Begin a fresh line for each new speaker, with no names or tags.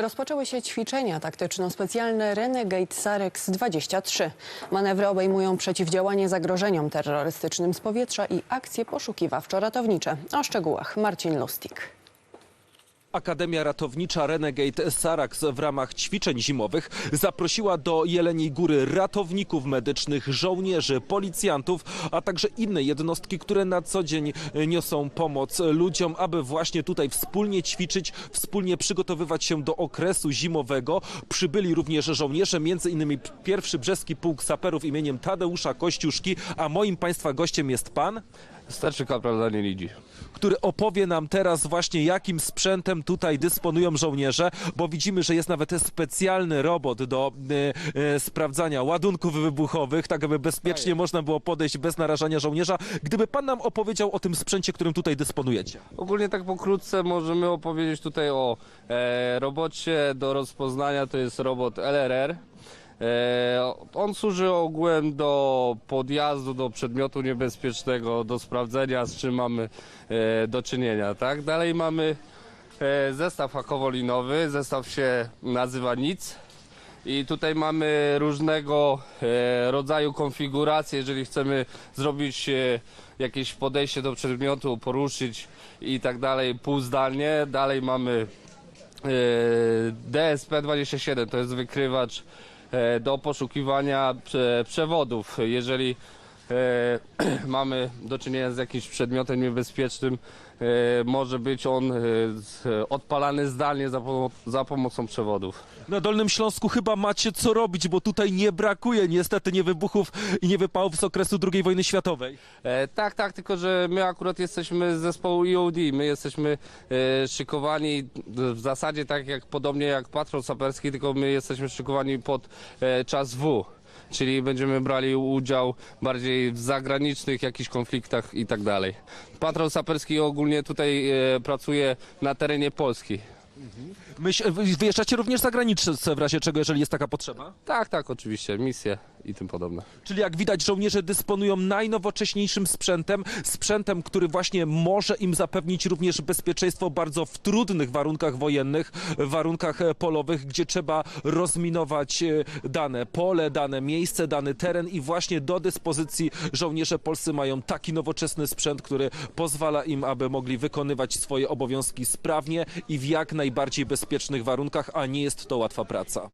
Rozpoczęły się ćwiczenia taktyczno-specjalne Renegade Sarex 23. Manewry obejmują przeciwdziałanie zagrożeniom terrorystycznym z powietrza i akcje poszukiwawczo-ratownicze. O szczegółach Marcin Lustig.
Akademia Ratownicza Renegade Sarax w ramach ćwiczeń zimowych zaprosiła do Jeleniej Góry ratowników medycznych, żołnierzy, policjantów, a także inne jednostki, które na co dzień niosą pomoc ludziom, aby właśnie tutaj wspólnie ćwiczyć, wspólnie przygotowywać się do okresu zimowego. Przybyli również żołnierze, między innymi pierwszy brzeski pułk saperów imieniem Tadeusza Kościuszki, a moim państwa gościem jest pan,
Starszy kapral Daniel Lidzi.
który opowie nam teraz właśnie jakim sprzętem tutaj dysponują żołnierze, bo widzimy, że jest nawet specjalny robot do e, e, sprawdzania ładunków wybuchowych, tak aby bezpiecznie można było podejść bez narażania żołnierza. Gdyby pan nam opowiedział o tym sprzęcie, którym tutaj dysponujecie.
Ogólnie tak pokrótce możemy opowiedzieć tutaj o e, robocie do rozpoznania, to jest robot LRR. E, on służy ogółem do podjazdu do przedmiotu niebezpiecznego, do sprawdzenia z czym mamy e, do czynienia. Tak? Dalej mamy e, zestaw hakowolinowy, zestaw się nazywa NIC. I tutaj mamy różnego rodzaju konfiguracje, jeżeli chcemy zrobić jakieś podejście do przedmiotu, poruszyć i tak dalej półzdalnie. Dalej mamy e, DSP-27, to jest wykrywacz do poszukiwania prze, przewodów. Jeżeli e, mamy do czynienia z jakimś przedmiotem niebezpiecznym, e, może być on e, odpalany zdalnie za, pomo- za pomocą przewodów.
Na Dolnym Śląsku chyba macie co robić, bo tutaj nie brakuje niestety nie wybuchów i nie wypałów z okresu II wojny światowej.
E, tak, tak, tylko że my akurat jesteśmy z zespołu EOD. My jesteśmy e, szykowani w zasadzie tak jak podobnie jak patrol saperski, tylko my jesteśmy szykowani pod e, czas W. Czyli będziemy brali udział bardziej w zagranicznych jakichś konfliktach i tak dalej. Patrol saperski ogólnie tutaj e, pracuje na terenie Polski.
Myśl, wy- wyjeżdżacie również za granicę w razie czego, jeżeli jest taka potrzeba?
Tak, tak, oczywiście, misje i tym podobne.
Czyli jak widać, żołnierze dysponują najnowocześniejszym sprzętem, sprzętem, który właśnie może im zapewnić również bezpieczeństwo bardzo w trudnych warunkach wojennych, warunkach e, polowych, gdzie trzeba rozminować e, dane pole, dane miejsce, dany teren i właśnie do dyspozycji żołnierze polscy mają taki nowoczesny sprzęt, który pozwala im, aby mogli wykonywać swoje obowiązki sprawnie i w jak najbardziej bezpiecznych warunkach, a nie jest to łatwa praca.